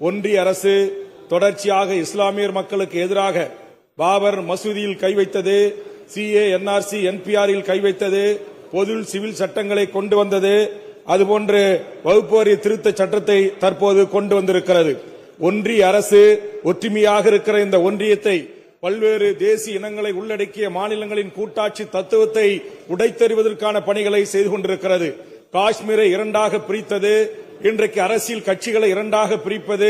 ஒன்றிய அரசு தொடர்ச்சியாக இஸ்லாமியர் மக்களுக்கு எதிராக பாபர் மசூதியில் கை வைத்தது சிஏ என்ஆர்சி என்பிஆரில் கை வைத்தது பொது சிவில் சட்டங்களை கொண்டு வந்தது அதுபோன்று வகுப்பு திருத்த சட்டத்தை தற்போது கொண்டு வந்திருக்கிறது. ஒன்றிய அரசு ஒற்றுமையாக இருக்கிற இந்த ஒன்றியத்தை பல்வேறு தேசிய இனங்களை உள்ளடக்கிய மாநிலங்களின் கூட்டாட்சி தத்துவத்தை உடைத்தெறிவதற்கான பணிகளை செய்து கொண்டிருக்கிறது. காஷ்மீரை இரண்டாக பிரித்தது இன்றைக்கு அரசியல் கட்சிகளை இரண்டாக பிரிப்பது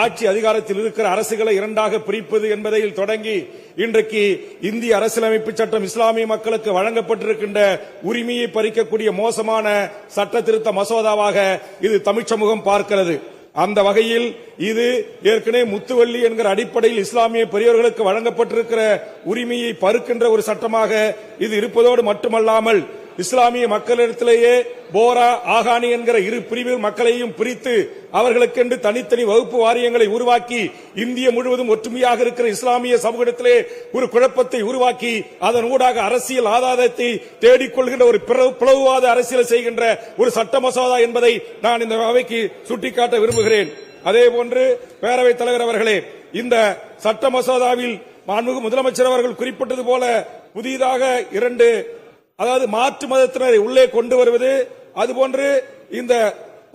ஆட்சி அதிகாரத்தில் இருக்கிற அரசுகளை இரண்டாக பிரிப்பது என்பதில் தொடங்கி இன்றைக்கு இந்திய அரசியலமைப்பு சட்டம் இஸ்லாமிய மக்களுக்கு வழங்கப்பட்டிருக்கின்ற உரிமையை பறிக்கக்கூடிய மோசமான சட்ட திருத்த மசோதாவாக இது தமிழ்ச்சமுகம் பார்க்கிறது. அந்த வகையில் இது ஏற்கனவே முத்துவள்ளி என்கிற அடிப்படையில் இஸ்லாமிய பெரியவர்களுக்கு வழங்கப்பட்டிருக்கிற உரிமையை பருக்கின்ற ஒரு சட்டமாக இது இருப்பதோடு மட்டுமல்லாமல் இஸ்லாமிய மக்களிடத்திலேயே போரா ஆகானி என்கிற இரு பிரிவு மக்களையும் பிரித்து அவர்களுக்கென்று தனித்தனி வகுப்பு வாரியங்களை உருவாக்கி இந்திய முழுவதும் ஒற்றுமையாக இருக்கிற இஸ்லாமிய சமூகத்திலே ஒரு குழப்பத்தை உருவாக்கி அதன் ஊடாக அரசியல் ஆதாரத்தை தேடிக்கொள்கின்ற ஒரு பிளவுவாத அரசியலை செய்கின்ற ஒரு சட்ட மசோதா என்பதை நான் இந்த அவைக்கு சுட்டிக்காட்ட விரும்புகிறேன். அதே போன்று பேரவைத் தலைவர் அவர்களே இந்த சட்ட மசோதாவில் மாண்புமிகு முதலமைச்சர் அவர்கள் குறிப்பிட்டது போல புதிதாக இரண்டு அதாவது மாற்று மதத்தினரை உள்ளே கொண்டு வருவது அதுபோன்று இந்த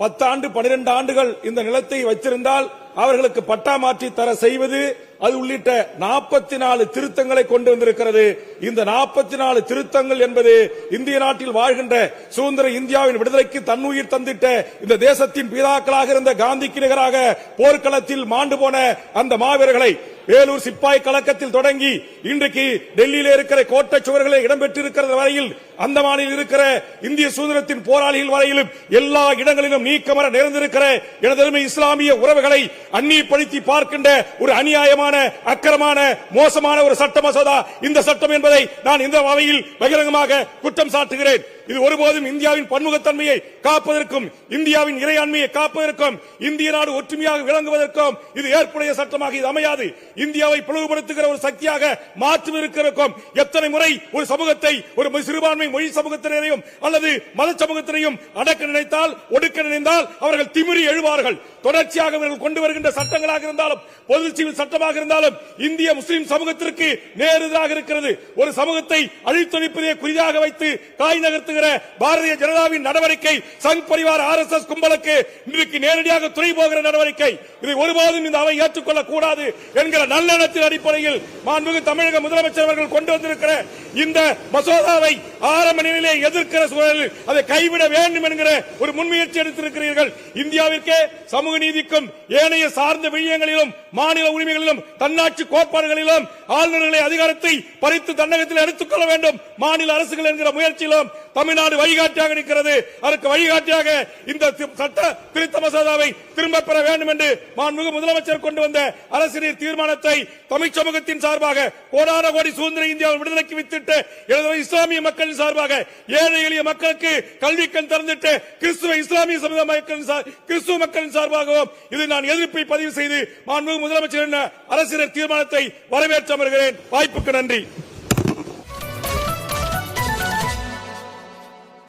பத்தாண்டு பனிரெண்டு ஆண்டுகள் இந்த நிலத்தை வைத்திருந்தால் அவர்களுக்கு பட்டா மாற்றி தர செய்வது அது உள்ளிட்ட நாற்பத்தி நாலு திருத்தங்களை கொண்டு வந்திருக்கிறது. இந்த நாற்பத்தி நாலு திருத்தங்கள் என்பது இந்திய நாட்டில் வாழ்கின்ற சுதந்திர இந்தியாவின் விடுதலைக்கு தன்னுயிர் தந்திட்ட இந்த தேசத்தின் பிதாக்களாக இருந்த காந்திக்கு நிகராக போர்க்களத்தில் மாண்டு போன அந்த மாவீரர்களை வேலூர் சிப்பாய் கழகத்தில் தொடங்கி இன்றைக்கு டெல்லியில இருக்கிற கோட்டை சுவர்களில் இடம்பெற்றிருக்கிறது வரையில் அந்தமானில் இருக்கிற இந்திய சுதந்திரத்தின் போராளிகள் வரையிலும் எல்லா இடங்களிலும் நீக்கமர நிறைந்திருக்கிற எனதருமை இஸ்லாமிய உறவுகளை அந்நியப்படுத்தி பார்க்கின்ற ஒரு அநியாயமான அக்கரமான மோசமான ஒரு சட்ட மசோதா. இந்த சட்டம் என்பதை நான் இந்த வகையில் பகிரங்கமாக குற்றம் சாட்டுகிறேன். இது ஒருபோதும் இந்தியாவின் பன்முகத்தன்மையை காப்பதற்கும் இந்தியாவின் இறையாண்மையை காப்பதற்கும் இந்திய நாடு ஒற்றுமையாக விளங்குவதற்கும் இது ஏற்புடைய சட்டமாக இது அமையாது. இந்தியாவை பிளவுபடுத்துகிற ஒரு சக்தியாக மாற்றும் இருக்கிறக்கும் எத்தனை முறை ஒரு சமூகத்தை ஒரு சிறுபான்மை மொழி சமூகத்தினரையும் அல்லது மத சமூகத்தினையும் அடக்க நினைத்தால் ஒடுக்க நினைந்தால் அவர்கள் திமிரி எழுவார்கள். தொடர்ச்சியாக இவர்கள் கொண்டு வருகின்ற சட்டங்களாக இருந்தாலும் பொது சிவில் சட்டமாக இருந்தாலும் இந்திய முஸ்லிம் சமூகத்திற்கு நேரெதிராக இருக்கிறது. ஒரு சமூகத்தை அழித்தொழிப்பதே குறியாக வைத்து காய் நகர்த்துகிற பாரதிய ஜனதாவின் நடவடிக்கை Sangh Parivar R S S கும்பலுக்கு இன்றைக்கு நேரடியாக துணை போகிற நடவடிக்கை. இதை ஒருபோதும் இந்த அவை ஏற்றுக்கொள்ளக் கூடாது என்கிற நல்லெண்ணத்தின் அடிப்படையில் மாண்புமிகு தமிழக முதலமைச்சர் அவர்கள் கொண்டு வந்திருக்கிற இந்த மசோதாவை ஆரம்ப நிலையிலே எதிர்க்கிற சூழலில் அதை கைவிட வேண்டும் என்கிற ஒரு முன்முயற்சி எடுத்திருக்கிறீர்கள். இந்தியாவிற்கே சமூக நீதிக்கும் ஏனைய சார்ந்த விடயங்களிலும் மாநில உரிமைகளிலும் தன்னாட்சி கோட்பாடுகளிலும் ஆளுநர்களை அதிகாரத்தை பறித்து தன்னகத்தில் எடுத்துக்கொள்ள வேண்டும். மாநில அரசுகள் என்கிற முயற்சியிலும் தமிழ்நாடு வழிகாட்டியாக நிற்கிறது. அதற்கு வழிகாட்டியாக இந்த சட்ட திருத்த மசோதாவை திரும்ப பெற வேண்டும் என்று மாண்புமிகு முதலமைச்சர் கொண்டு வந்த அரசின் தீர்மானத்தை தமிழ் சமூகத்தின் சார்பாக கோடான கோடி சுதந்திர இந்தியாவை விடுதலைக்கு வித்திட்டு இஸ்லாமிய இஸ்லாமிய மக்களின் சார்பாக ஏழை எளிய மக்களுக்கு கல்வி கண் திறந்துட்டு கிறிஸ்துவ இஸ்லாமிய சமுதாய மக்களின் சார்- கிறிஸ்துவ மக்களின் சார்பாகவும் இது நான் எதிர்ப்பை பதிவு செய்து மாண்பு முதலமைச்சர் அரசியல் தீர்மானத்தை வரவேற்று அமர்கிறேன். வாய்ப்புக்கு நன்றி.